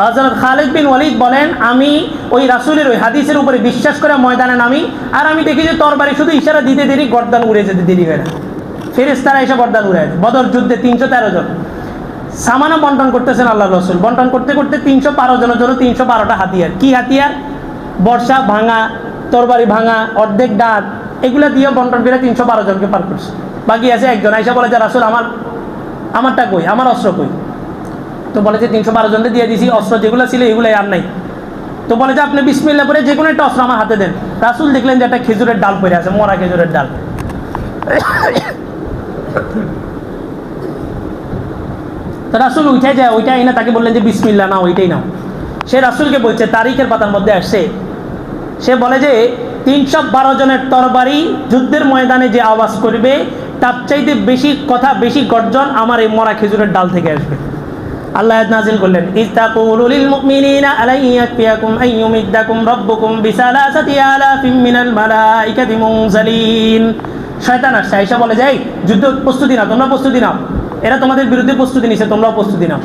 হজরত খালিদ বিন ওয়ালিদ বলেন, আমি ওই রাসুলের ওই হাদিসের উপরে বিশ্বাস করে ময়দানে নামি, আর আমি দেখি যে তরবারি শুধু ইশারা দিতে দেরি, গর্দান উড়ে যেতে দেরি হয় না। ফেরেস্তারা এসে গর্দান উড়ে। বদর যুদ্ধে তিনশো তেরো জন। সামানা বন্টন করতেছেন আল্লাহ রসুল। বন্টন করতে করতে তিনশো বারো জনের জন্য তিনশো বারোটা হাতিয়ার। কি হাতিয়ার? বর্ষা ভাঙা, তরবারি ভাঙা, অর্ধেক ডাক, এগুলো দিয়ে বন্টন করে তিনশো বারো জনকে পার করছে। বাকি আছে একজন। আইসা বলে যে, রাসুল, আমার, আমারটা কই? আমার অস্ত্র কই? তো বলে যে তিনশো বারো জনকে দিয়ে দিছি, অস্ত্র যেগুলো ছিল এগুলোই আর নাই। তো বলে যে আপনি বিসমিল্লা করে যে কোনো একটা অস্ত্র আমার হাতে দেন। রাসুল দেখলেন যে একটা খেজুরের ডাল পড়ে আছে, মরা খেজুরের ডাল। তো রাসুল উঠে যায় ওইটাই না তাকে বললেন যে বিসমিল্লা না ওইটাই নাও। সে রাসুলকে বলছে, তারিখের পাতার মধ্যে আসছে। সে বলে যে তিনশো বারো জনের তরবারি যুদ্ধের ময়দানে যে আওয়াজ করবে, তার চাইতে বেশি কথা, বেশি গর্জন আমার এই মরা খেজুরের ডাল থেকে আসবে। আল্লাহ নাজিল করলেন, ইস্তাকুলু লিল মুমিনিনা আলাই ইয়াকফিয়াকুম আন ইউমিদ্দাকুম রাব্বুকুম বিসালাসাতি আলাফিম মিনাল মালাইকাতি মুনজালিন। শয়তান আসছে, আয়েশা বলে যাই যুদ্ধ প্রস্তুতি নাও, তোমরা প্রস্তুতি নাও। এরা তোমাদের বিরুদ্ধে প্রস্তুতি নিছে, তোমরাও প্রস্তুতি নাও।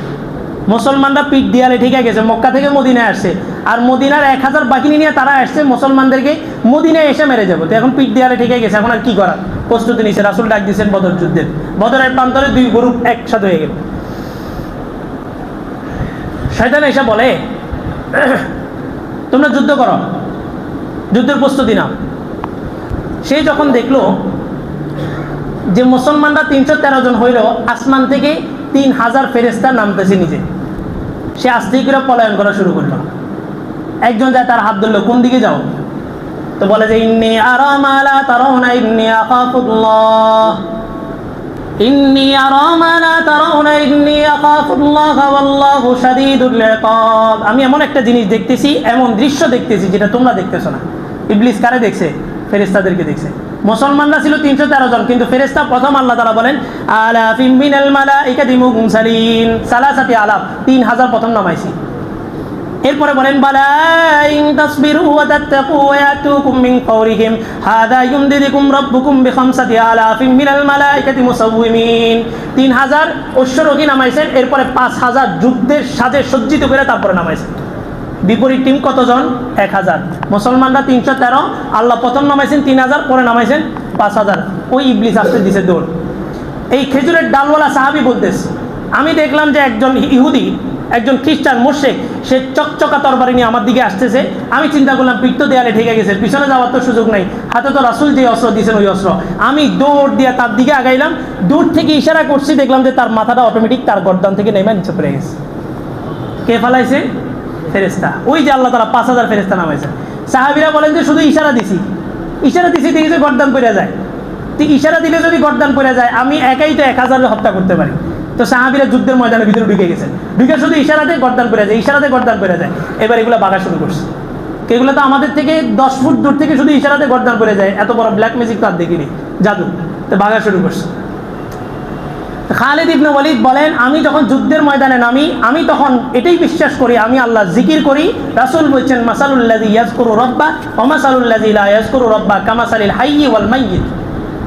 মুসলমানরা পিঠ দিয়ালে ঠিক গেছে, মক্কা থেকে মদিনায় আসছে। আর মদিনার এক হাজার বাহিনী নিয়ে তারা আসছে, মুসলমানদেরকে মদিনায় এসে মেরে যাব। তো এখন পিঠ দেয়ালে ঠিক গেছে, এখন আর কি করার? প্রস্তুতি নিছে, রাসুল ডাক দিয়েছেন বদর যুদ্ধের বদরের প্রান্তরে দুই গ্রুপ একসাথে হয়ে গেল। শয়তান এসে বলে, তোমরা যুদ্ধ করো, যুদ্ধের প্রস্তুতি নাও। সে যখন দেখল যে মুসলমানরা তিনশো তেরো জন হইল, আসমান থেকে তিন হাজার ফেরেস্তা নামতেছে নিজে সে আস্তে করে পলায়ন করা শুরু করল। একজন যায় তার হাত ধরলো, কোন দিকে যাও? তো বলে যে, ইন্নি আরামালা তারাউনা, ইন্নি ইন্নি আরামালা তারাউনা, ইন্নি আখাফুল্লাহ ওয়াল্লাহু শাদীদুল ইকাব আমি এমন একটা জিনিস দেখতেছি, এমন দৃশ্য দেখতেছি যেটা তোমরা দেখতেছো না। ইবলিস কারে দেখছে? ফেরেস্তাদেরকে দেখছে। মুসলমানরা ছিল তিনশো তেরো জন, কিন্তু ফেরেস্তা প্রথম আল্লাহ তারা বলেন আলাফিম মিনাল মালাইকাতি মুরসালিন। সালাসাতি আলাফ, তিন হাজার প্রথম নামাইছি। এরপরে বলেন বালাইন তাসবিরু ওয়া তাত্তাকু ওয়া ইয়াতুকুম মিন ফাওরিহিম ইউমদিদুকুম রাব্বুকুম আলাফিম মিনাল মালাইকাতি মুসাওwimin 3000 অশ্বরোহী নামাইছেন, এরপরে 5000 যুদ্ধের সাজে সজ্জিত করে তারপরে নামাইছেন। বিপরীত টিম কতজন? এক হাজার। মুসলমানরা তিনশো তেরো, আল্লাহ প্রথম নামাইছেন তিন হাজার, পরে নামাইছেন পাঁচ হাজার। ওই ইবলিস আসতে দিছে দৌড়। এই খেজুরের ডালওয়ালা সাহাবি বলতেছে, আমি দেখলাম যে একজন ইহুদি, একজন খ্রিস্টান মোর্শেক সে চকচকা তরবারি নিয়ে আমার দিকে আসতেছে। আমি চিন্তা করলাম পিঠ তো দেয়ালে ঠেকে গেছে, পিছনে যাওয়ার তো সুযোগ নাই। হাতে তো রাসুল যে অস্ত্র দিয়েছেন ওই অস্ত্র। আমি দৌড় দিয়ে তার দিকে আগাইলাম, দূর থেকে ইশারা করছি, দেখলাম যে তার মাথাটা অটোমেটিক তার গর্দান থেকে নেমে নিচে পড়ে গেছে। কে ফালাইছে? ফেরেস্তা ওই যে আল্লাহ তারা পাঁচ হাজার ফেরেস্তা নামাইছে। সাহাবিরা বলেন যে, শুধু ইশারা দিছি। ইশারা দিছি দেখি যে গরদান পড়ে যায়। তো ইশারা দিলে যদি গরদান পড়ে যায়, আমি একাই তো এক হাজার হত্যা করতে পারি। তো সাহাবিরা যুদ্ধের ময়দানের ভিতরে ঢুকে গেছেন ঢুকে শুধু ইশারাতে গরদান পড়ে যায়, ইশারাতে গরদান পড়ে যায়। এবার এগুলো বাগা শুরু করছে। এগুলো তো আমাদের থেকে দশ ফুট দূর থেকে শুধু ইশারাতে গরদান পড়ে যায়। এত বড় ব্ল্যাক ম্যাজিক তো আর দেখিনি। জাদু। তো বাগা শুরু করছে। খালিদ ইবনে ওয়ালিদ বলেন, আমি যখন যুদ্ধের ময়দানে নামি, আমি তখন এটাই বিশ্বাস করি, আমি আল্লাহ জিকির করি, রাসুল বলছেন, মাসালুল্লাযী ইয়াজকুরু রাব্বা ওয়া মাসালুল্লাযী লা ইয়াজকুরু রাব্বা কামাসালিল হাইয়্যি ওয়াল মাইয়িত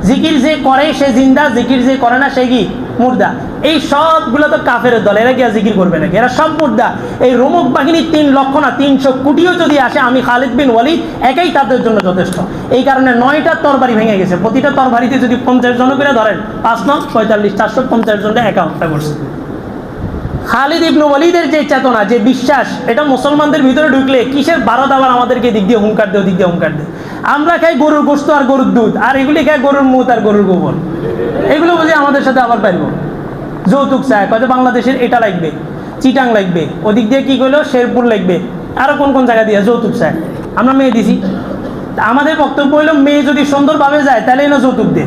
জিকির যে করে, সে জিন্দা, জিকির যে করে না, সে কি? মুর্দা। এই সবগুলো তো কাফের দল, এরা আর জিকির করবে নাকি? এরা সব মুর্দা। এই রোমক বাহিনীর তিন লক্ষ না, তিনশো কোটিও যদি আসে, আমি খালিদ বিন ওয়ালিদ একাই তাদের জন্য যথেষ্ট। এই কারণে নয়টা তরবারি ভেঙে গেছে। প্রতিটা তরবারিতে যদি পঞ্চাশ জন করে ধরেন, পাঁচ নং, পঁয়তাল্লিশ, চারশো পঞ্চাশ জনটা একা হত্যা করছে। খালিদ ইবনু ওয়ালিদের যে চেতনা, যে বিশ্বাস, এটা মুসলমানদের ভিতরে ঢুকলে কিসের বারো দাবার আমাদেরকে দিক দিয়ে হুঙ্কার দেয় দিক দিয়ে হুঙ্কার দেয়? আমরা খাই গরুর গোস্ত আর গরুর দুধ, আর এগুলি খাই গরুর মুখ আর গরুর গোবর। এগুলো বুঝি আমাদের সাথে আবার পারব যৌতুক চায় কত বাংলাদেশের এটা লাগবে, চিটাং লাগবে, ওদিক দিয়ে কী করল, শেরপুর লাগবে আরও কোন কোন জায়গা দিয়ে যৌতুক চায়। আমরা মেয়ে দিছি। আমাদের বক্তব্য হলো মেয়ে যদি সুন্দরভাবে যায়, তাহলে না যৌতুক দে।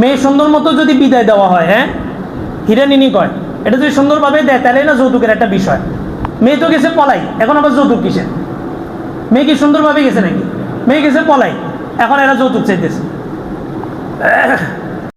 মেয়ে সুন্দর মতো যদি বিদায় দেওয়া হয় হ্যাঁ? হিরানিনি কয়, এটা যদি সুন্দরভাবে দেয়, তাহলে না যৌতুকের একটা বিষয়। মেয়ে তো গেছে পলাই, এখন আবার যৌতুক কিসের? মেয়ে কি সুন্দরভাবে গেছে নাকি? মেয়ে গেছে পলাই। এখন এরা যৌতুক চাইতেছে।